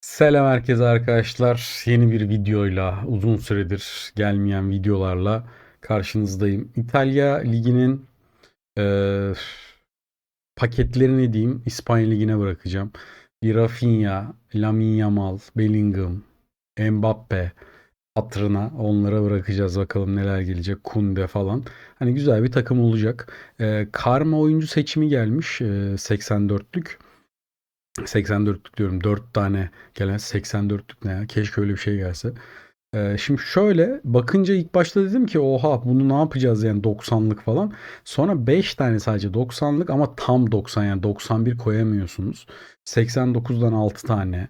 Selam herkese arkadaşlar. Yeni bir videoyla uzun süredir gelmeyen videolarla karşınızdayım. İtalya Ligi'nin eee, paketlerini diyeyim İspanya Ligi'ne bırakacağım. Bir Rafinha, Lamine Yamal, Bellingham, Mbappe hatırına onlara bırakacağız bakalım neler gelecek. Kunde falan. Hani güzel bir takım olacak. Eee, karma oyuncu seçimi gelmiş eee, 84'lük. 84'lük diyorum 4 tane gelen 84'lük ne ya keşke öyle bir şey gelse. Ee, şimdi şöyle bakınca ilk başta dedim ki oha bunu ne yapacağız yani 90'lık falan. Sonra 5 tane sadece 90'lık ama tam 90 yani 91 koyamıyorsunuz. 89'dan 6 tane.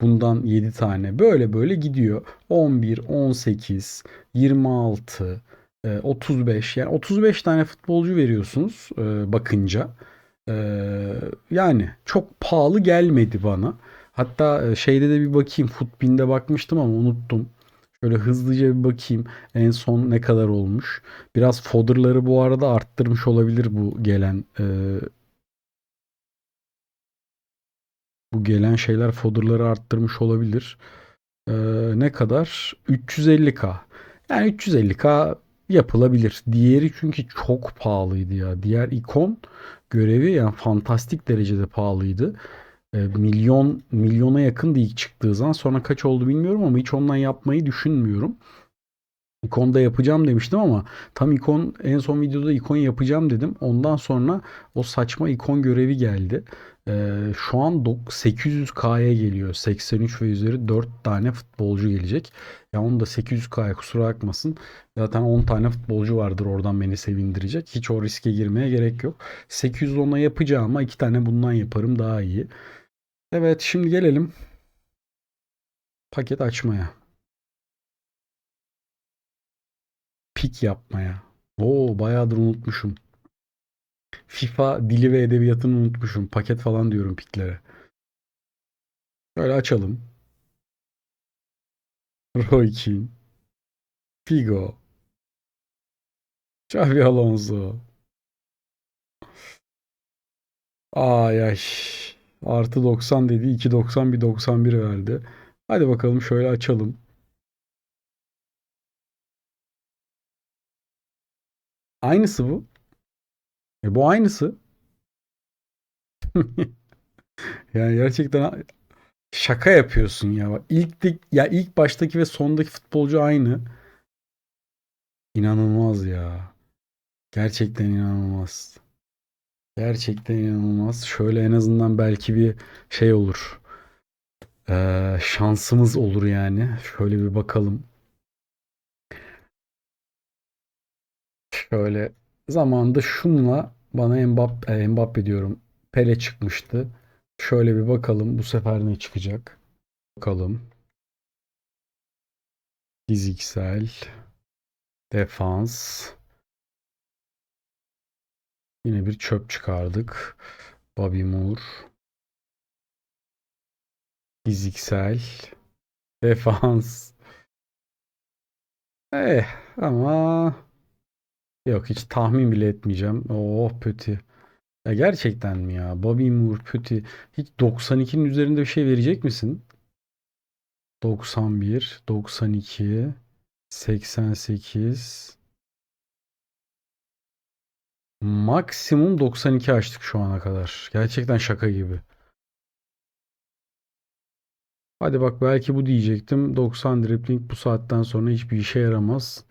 Bundan 7 tane böyle böyle gidiyor. 11, 18, 26, e, 35 yani 35 tane futbolcu veriyorsunuz e, bakınca. Ee, yani çok pahalı gelmedi bana. Hatta e, şeyde de bir bakayım. Footbin'de bakmıştım ama unuttum. Şöyle hızlıca bir bakayım. En son ne kadar olmuş. Biraz fodderları bu arada arttırmış olabilir bu gelen e, bu gelen şeyler fodderları arttırmış olabilir. Ee, ne kadar? 350k. Yani 350k yapılabilir. Diğeri çünkü çok pahalıydı ya. Diğer ikon görevi yani fantastik derecede pahalıydı. E, milyon milyona yakındı ilk çıktığı zaman. Sonra kaç oldu bilmiyorum ama hiç ondan yapmayı düşünmüyorum. İkonda yapacağım demiştim ama tam ikon en son videoda ikon yapacağım dedim. Ondan sonra o saçma ikon görevi geldi. Ee, şu an 800K'ya geliyor. 83 ve üzeri 4 tane futbolcu gelecek. Ya onu da 800K'ya kusura bakmasın. Zaten 10 tane futbolcu vardır oradan beni sevindirecek. Hiç o riske girmeye gerek yok. 810'a yapacağım ama 2 tane bundan yaparım daha iyi. Evet şimdi gelelim paket açmaya. Pik yapmaya. Oo bayağıdır unutmuşum. FIFA dili ve edebiyatını unutmuşum. Paket falan diyorum piklere. Şöyle açalım. Roy Keane. Figo. Xavi Alonso. Ay ay. Artı 90 dedi. 2.90 bir 91 verdi. Hadi bakalım şöyle açalım. Aynısı bu. E bu aynısı. Yani gerçekten şaka yapıyorsun ya. İlk ya ilk baştaki ve sondaki futbolcu aynı. İnanılmaz ya. Gerçekten inanılmaz. Gerçekten inanılmaz. Şöyle en azından belki bir şey olur. Ee, şansımız olur yani. Şöyle bir bakalım. Şöyle zamanında şunla bana Mbappe, Mbappe diyorum. Pele çıkmıştı. Şöyle bir bakalım bu sefer ne çıkacak. Bakalım. Fiziksel. Defans. Yine bir çöp çıkardık. Bobby Moore. Fiziksel. Defans. Eh ama yok hiç tahmin bile etmeyeceğim. Oh kötü. Ya gerçekten mi ya? Bobby Moore kötü. Hiç 92'nin üzerinde bir şey verecek misin? 91, 92, 88. Maksimum 92 açtık şu ana kadar. Gerçekten şaka gibi. Hadi bak belki bu diyecektim. 90 dribbling bu saatten sonra hiçbir işe yaramaz.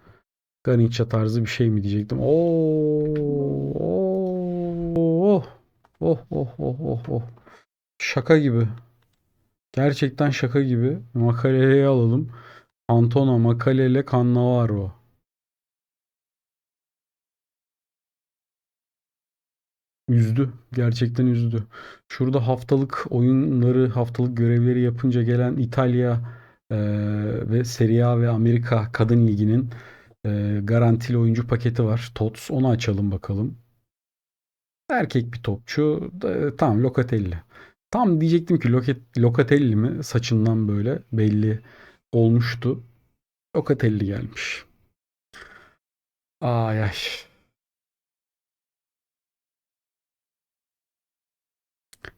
Garincha tarzı bir şey mi diyecektim. Oo, oh, oh, oh, oh, oh, oh. Şaka gibi. Gerçekten şaka gibi. Makalele'yi alalım. Antona, Makalele, Cannavaro. Üzdü. Gerçekten üzdü. Şurada haftalık oyunları, haftalık görevleri yapınca gelen İtalya e, ve Serie A ve Amerika Kadın Ligi'nin e, garantili oyuncu paketi var. TOTS. Onu açalım bakalım. Erkek bir topçu. E, tamam Locatelli. Tam diyecektim ki Loket, Locatelli mi? Saçından böyle belli olmuştu. Locatelli gelmiş. Ay ay.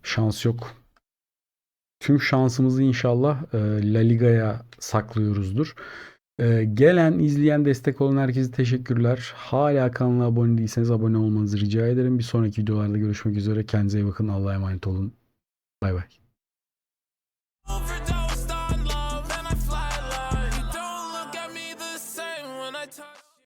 Şans yok. Tüm şansımızı inşallah e, La Liga'ya saklıyoruzdur. E, gelen, izleyen, destek olan herkese teşekkürler. Hala kanala abone değilseniz abone olmanızı rica ederim. Bir sonraki videolarda görüşmek üzere. Kendinize iyi bakın. Allah'a emanet olun. Bay bay.